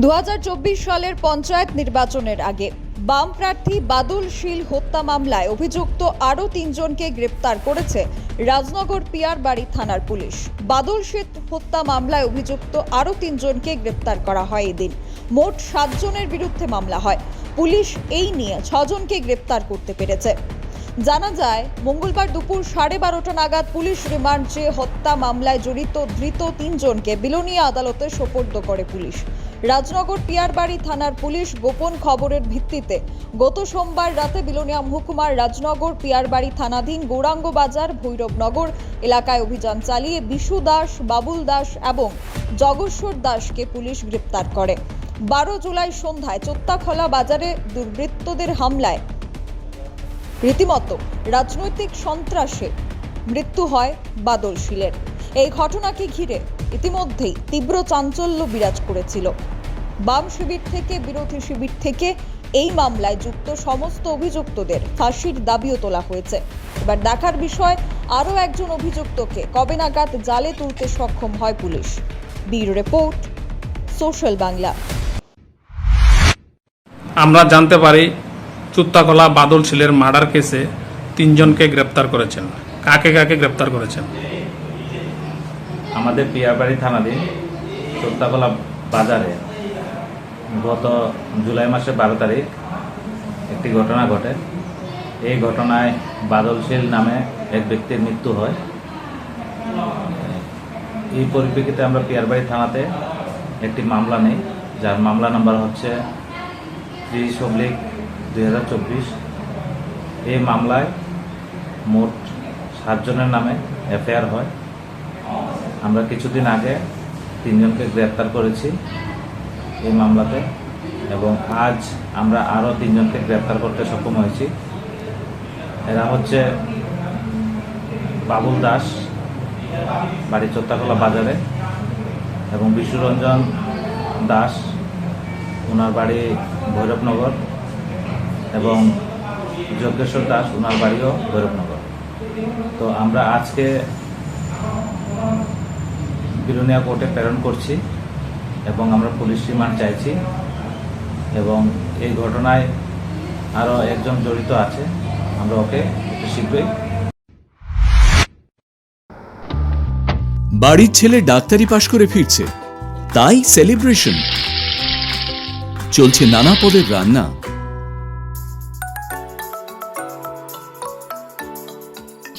দু হাজার চব্বিশ সালের পঞ্চায়েত নির্বাচনের আগে বাম প্রার্থী বাদল শীল হত্যা মামলায় অভিযুক্ত আরও তিনজনকে গ্রেপ্তার করেছে রাজনগর পিয়ার বাড়ি থানার পুলিশ। বাদল শীত হত্যা মামলায় অভিযুক্ত আরও তিনজনকে গ্রেপ্তার করা হয় এদিন। মোট সাতজনের বিরুদ্ধে মামলা হয়। পুলিশ এই নিয়ে ছজনকে গ্রেপ্তার করতে পেরেছে। জানা যায়, মঙ্গলবার দুপুর সাড়ে বারোটা নাগাদ পুলিশ রিমান্ড চেয়ে হত্যা মামলায় জড়িত ধৃত তিনজনকে বিলোনিয়া আদালতে সোপর্দ করে পুলিশ। রাজনগর পিয়ারবাড়ি থানার পুলিশ গোপন খবরের ভিত্তিতে গত সোমবার রাতে বিলোনিয়া মহকুমার রাজনগর পিয়ারবাড়ি থানাধীন গৌরাঙ্গ বাজার, ভৈরবনগর এলাকায় অভিযান চালিয়ে বিশু দাস, বাবুল দাস এবং জগস্বর দাসকে পুলিশ গ্রেপ্তার করে। বারো জুলাই সন্ধ্যায় চোত্তাখলা বাজারে দুর্বৃত্তদের হামলায় রীতিমতো রাজনৈতিক সন্ত্রাসে মৃত্যু হয় বাদল শীলের এই ঘটনাকে ঘিরে ইতিমধ্যেই তীব্র চাঞ্চল্য বিরাজ করেছিল। বাম শিবির থেকে, বিরোধী শিবির থেকে এই মামলায় যুক্ত সমস্ত অভিযুক্তদের ফাঁসির দাবিও তোলা হয়েছে। এবার দেখার বিষয়, আরও একজন অভিযুক্তকে কবে নাগাদ জালে তুলতে সক্ষম হয় police? Bureau report, social Bangla. আমরা জানতে পারি, চুত্তাকলা বাদল শিলের মার্ডার কেসে তিনজনকে গ্রেপ্তার করেছেন। কাকে কাকে গ্রেপ্তার করেছেন? আমাদের পিয়ারবাড়ি থানাধীন চোত্তাকলা বাজারে গত জুলাই মাসের বারো তারিখ একটি ঘটনা ঘটে। এই ঘটনায় বাদলশীল নামে এক ব্যক্তির মৃত্যু হয়। এই পরিপ্রেক্ষিতে আমরা পিয়ারবাড়ি থানাতে একটি মামলা নেই, যার মামলা নাম্বার হচ্ছে ত্রিশ অব্লিক দুই হাজার চব্বিশ। এই মামলায় মোট সাতজনের নামে এফআইআর হয়। আমরা কিছুদিন আগে তিনজনকে গ্রেপ্তার করেছি এই মামলাতে, এবং আজ আমরা আরও তিনজনকে গ্রেপ্তার করতে সক্ষম হয়েছি। এরা হচ্ছে বাবুল দাস, বাড়ি চোত্তাকলা বাজারে, এবং বিশ্বরঞ্জন দাস ওনার বাড়ি ভৈরবনগর, এবং যজ্ঞেশ্বর দাস ওনার বাড়িও ভৈরবনগর। তো আমরা আজকে বিলোনিয়া কোর্টে প্রেরণ করছি এবং আমরা পুলিশ রিমান্ড চাইছি এবং এই ঘটনায় আরও একজন জড়িত আছে। আমরা ওকে একটু শীঘ্রই বাড়ির ছেলে ডাক্তারি পাশ করে ফিরছে। তাই সেলিব্রেশন। চলছে নানা পদের রান্না।